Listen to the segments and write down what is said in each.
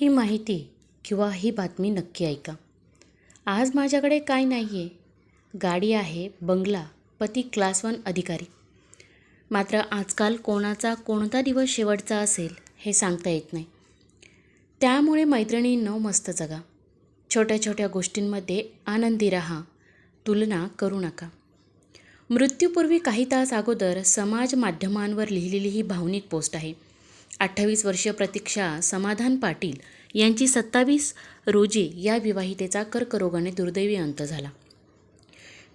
ही माहिती किंवा ही बातमी नक्की ऐका. आज माझ्याकडे काय नाही आहे गाडी आहे बंगला पती क्लास वन अधिकारी. मात्र आजकाल कोणाचा कोणता दिवस शेवटचा असेल हे सांगता येत नाही. त्यामुळे मैत्रिणींनो मस्त जगा. छोट्या छोट्या गोष्टींमध्ये आनंदी राहा. तुलना करू नका. मृत्यूपूर्वी काही तास अगोदर समाज माध्यमांवर लिहिलेली ही भावनिक पोस्ट आहे. अठ्ठावीस वर्षीय प्रतीक्षा समाधान पाटील यांची सत्तावीस रोजी या विवाहितेचा कर्करोगाने दुर्दैवी अंत झाला.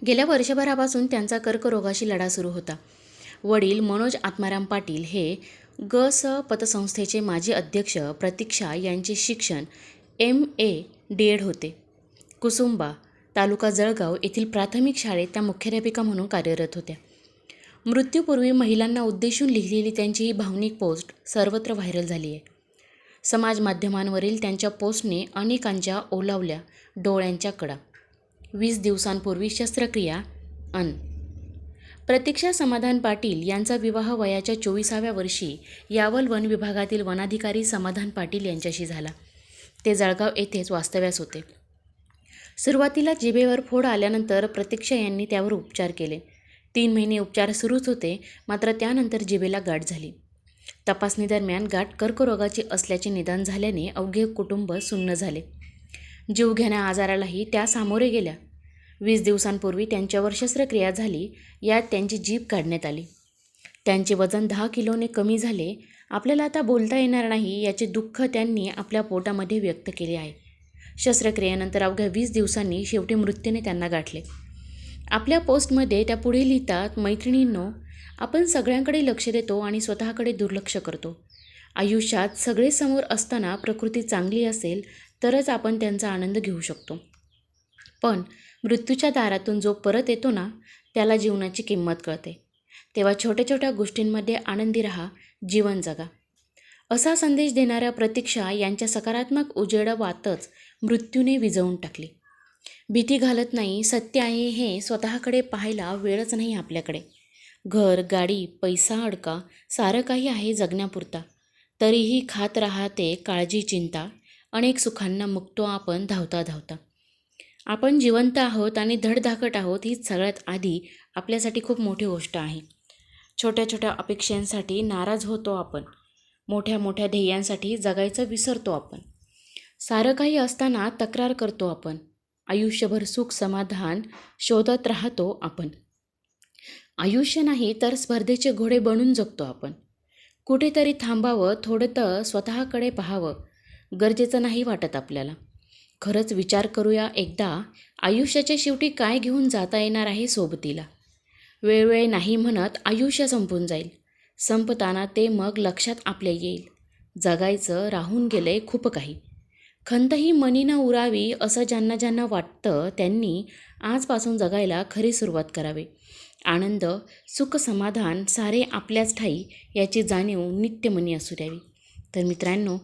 गेल्या वर्षभरापासून त्यांचा कर्करोगाशी लढा सुरू होता. वडील मनोज आत्माराम पाटील हे ग स पतसंस्थेचे माजी अध्यक्ष प्रतीक्षा यांचे शिक्षण एम ए डी एड होते. कुसुंबा तालुका जळगाव येथील प्राथमिक शाळेत त्या मुख्याध्यापिका म्हणून कार्यरत होत्या. मृत्यूपूर्वी महिलांना उद्देशून लिहिलेली त्यांची ही भावनिक पोस्ट सर्वत्र व्हायरल झाली आहे समाज माध्यमांवरील त्यांच्या पोस्टने अनेकांच्या ओलावल्या डोळ्यांच्या कडा. वीस दिवसांपूर्वी शस्त्रक्रिया अन. प्रतीक्षा समाधान पाटील यांचा विवाह वयाच्या चोवीसाव्या वर्षी यावल वन विभागातील वनाधिकारी समाधान पाटील यांच्याशी झाला. ते जळगाव येथेच वास्तव्यास होते. सुरुवातीला जिभेवर फोड आल्यानंतर प्रतीक्षा यांनी त्यावर उपचार केले. तीन महिने उपचार सुरूच होते मात्र त्यानंतर जिभेला गाठ झाली. तपासणीदरम्यान गाठ कर्करोगाची असल्याचे निदान झाल्याने अवघे कुटुंब सुन्न झाले. जीवघेण्या आजारालाही त्या सामोरे गेल्या. वीस दिवसांपूर्वी त्यांच्यावर शस्त्रक्रिया झाली यात त्यांची जीभ काढण्यात आली. त्यांचे वजन दहा किलोने कमी झाले. आपल्याला आता बोलता येणार नाही याचे दुःख त्यांनी आपल्या पोटामध्ये व्यक्त केले आहे. शस्त्रक्रियेनंतर अवघ्या वीस दिवसांनी शेवटी मृत्यूने त्यांना गाठले. आपल्या पोस्टमध्ये त्या पुढे लिहितात मैत्रिणींनो आपण सगळ्यांकडे लक्ष देतो आणि स्वतःकडे दुर्लक्ष करतो. आयुष्यात सगळे समोर असताना प्रकृती चांगली असेल तरच आपण त्यांचा आनंद घेऊ शकतो. पण मृत्यूच्या दारातून जो परत येतो ना त्याला जीवनाची किंमत कळते. तेव्हा छोट्या छोट्या गोष्टींमध्ये आनंदी राहा जीवन जगा. असा संदेश देणाऱ्या प्रतीक्षा यांच्या सकारात्मक उजेडवातच मृत्यूने विझवून टाकली. भीती घालत नाही सत्य आहे हे स्वतःकडे पाहायला वेळच नाही आपल्याकडे. घर गाडी पैसा अडका सारं काही आहे जगण्यापुरता. तरीही खात राहते काळजी चिंता अनेक सुखांना मुक्तो आपण धावता धावता. आपण जिवंत आहोत आणि धडधाकट आहोत ही सगळ्यात आधी आपल्यासाठी खूप मोठी गोष्ट आहे. छोट्या छोट्या अपेक्षांसाठी नाराज होतो आपण. मोठ्या मोठ्या ध्येयांसाठी जगायचं विसरतो आपण. सारं काही असताना तक्रार करतो आपण. आयुष्यभर सुख समाधान शोधत राहतो आपण. आयुष्य नाही तर स्पर्धेचे घोडे बनून जगतो आपण. कुठेतरी थांबावं थोडं तर स्वतःकडे पाहावं गरजेचं नाही वाटत आपल्याला. खरंच विचार करूया एकदा आयुष्याच्या शेवटी काय घेऊन जाता येणार आहे सोबतीला? वेळवेळ नाही म्हणत आयुष्य संपून जाईल. संपताना ते मग लक्षात आपल्या येईल. जगायचं राहून गेलंय खूप काही. खंत ही मनीनं उरावी असं ज्यांना ज्यांना वाटतं त्यांनी आजपासून जगायला खरी सुरुवात करावी. आनंद सुख समाधान सारे आपल्याच ठाई याची जाणीव नित्यमनी असू द्यावी. तर मित्रांनो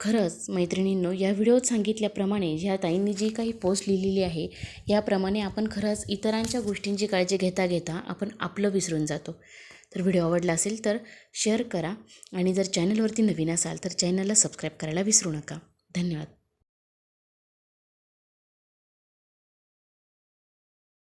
खरंच मैत्रिणींनो या व्हिडिओत सांगितल्याप्रमाणे ह्या ताईंनी जी काही पोस्ट लिहिलेली आहे याप्रमाणे आपण खरंच इतरांच्या गोष्टींची काळजी घेता घेता आपण आपलं विसरून जातो. तर व्हिडिओ आवडला असेल तर शेअर करा आणि जर चॅनलवरती नवीन असाल तर चॅनलला सबस्क्राईब करायला विसरू नका. धन्यवाद.